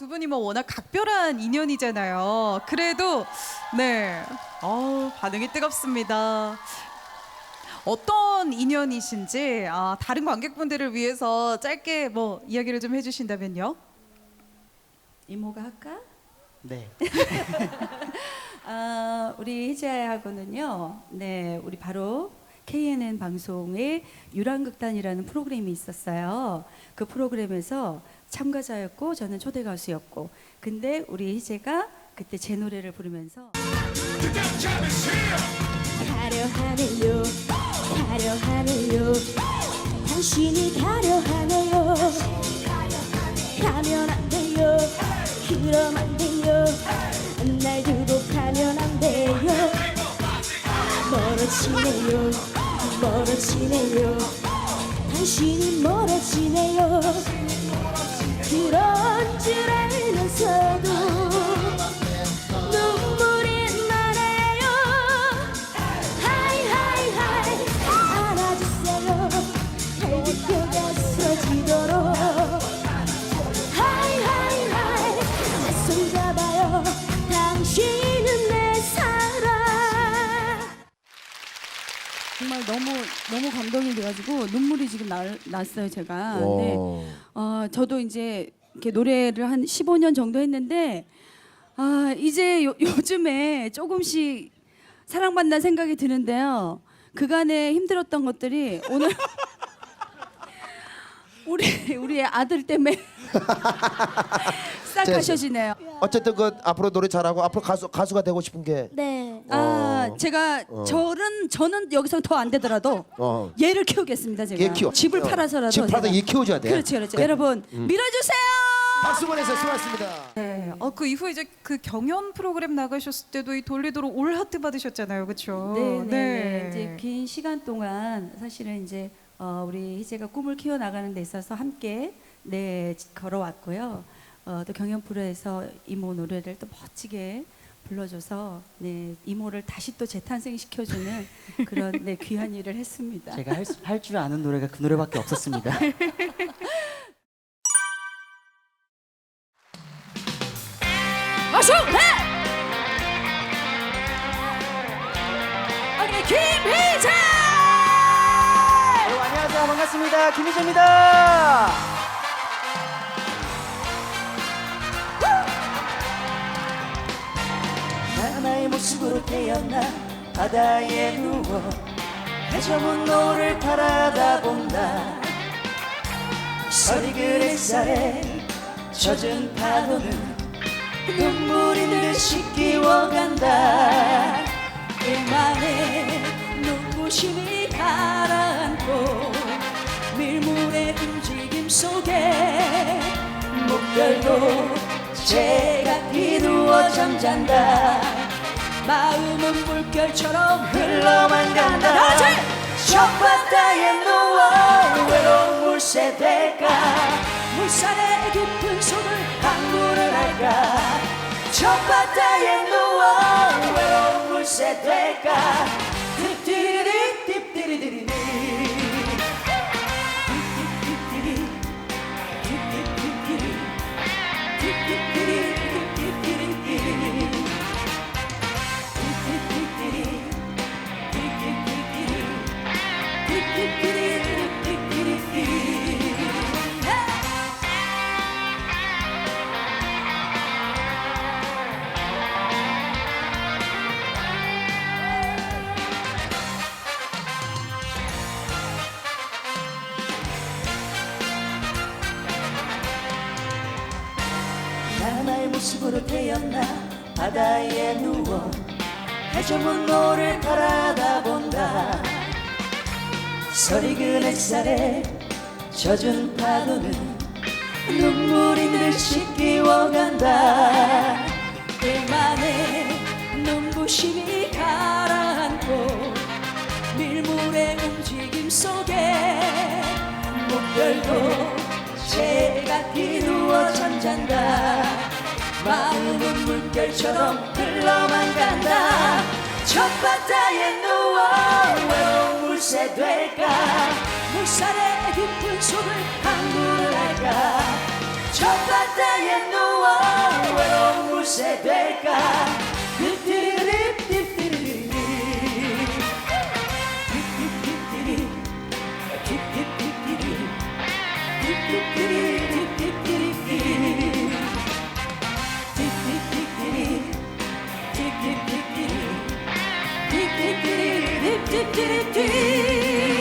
두 분이 뭐 워낙 각별한 인연이잖아요. 그래도 네, 어 반응이 뜨겁습니다. 어떤 인연이신지 아, 다른 관객분들을 위해서 짧게 뭐 이야기를 좀 해주신다면요. 이모가 할까? 네. 아, 우리 희재하고는요. 네, 우리 바로 KNN 방송에 유랑극단이라는 프로그램이 있었어요. 그 프로그램에서 참가자였고 저는 초대 가수였고. 근데 우리 희재가 그때 제 노래를 부르면서 가려 하네요. 가려 하네요. 당신이 가려 하네요. 가면 안 돼요. 그럼 안 돼요. 날 두고 가면 안 돼요. 멀어지네요. 멀어지네요. 당신이 멀어지네요 정말 너무 너무 감동이 돼가지고 눈물이 지금 날, 났어요 제가. 네. 어, 저도 이제 이렇게 노래를 한 15년 정도 했는데 아 이제 요, 요즘에 조금씩 사랑받는 생각이 드는데요. 그간에 힘들었던 것들이 오늘 우리 우리의 아들 때문에 싹 제- 하셔지네요. 어쨌든 그 앞으로 노래 잘하고 앞으로 가수 가수가 되고 싶은 게 네아 어. 제가 저는 저는 여기서 더 안 되더라도 어. 얘를 키우겠습니다 제가. 얘 키워. 집을 어. 팔아서라도 집 팔아서 제가. 얘 키워줘야 돼. 그렇지 그렇지. 그래. 여러분 밀어주세요. 박수 보내서 수고하셨습니다. 네. 어, 그 이후에 이제 그 경연 프로그램 나가셨을 때도 이 돌리도록 올 하트 받으셨잖아요, 그렇죠? 네, 네, 네. 이제 긴 시간 동안 사실은 이제 어, 우리 희재가 꿈을 키워 나가는 데 있어서 함께 네 걸어왔고요. 어, 또 경연 프로에서 이모 노래를 또 멋지게 불러줘서 네 이모를 다시 또 재탄생 시켜주는 그런 네 귀한 일을 했습니다. 제가 할 줄 아는 노래가 그 노래밖에 없었습니다. 반갑습니다. 김희재입니다. 하나의 모습으로 태어나 바다에 누워 해저문 노를 바라다 본다. 서리글 햇살에 젖은 파도는 눈물이 듯이 끼워간다. 일만의 눈부심이 가 별도 제가 비누워 잠잔다. 마음은 물결처럼 흘러만 간다. 나지! 저 바다에 누워 외로운 물새 될까? 물살의 깊은 속을 항구를 할까? 저 바다에 누워 외로운 물새 될까? 딥디리리 딥디리디리 딥딥딥디리 모습으로 태어나 바다에 누워 해저문 노를 바라다 본다. 서리근 햇살에 젖은 파도는 눈물이 듯이 끼워간다. 일만의 눈부심이 가라앉고 밀물의 움직임 속에 목별도 제가 비누워 잠잔다 마음은 물결처럼 흘러만 간다. 첫바다에 누워 외로운 물새 될까? 물살에 깊은 속을 강구를 할까? 첫바다에 누워 외로운 물새 될까? do, do, do.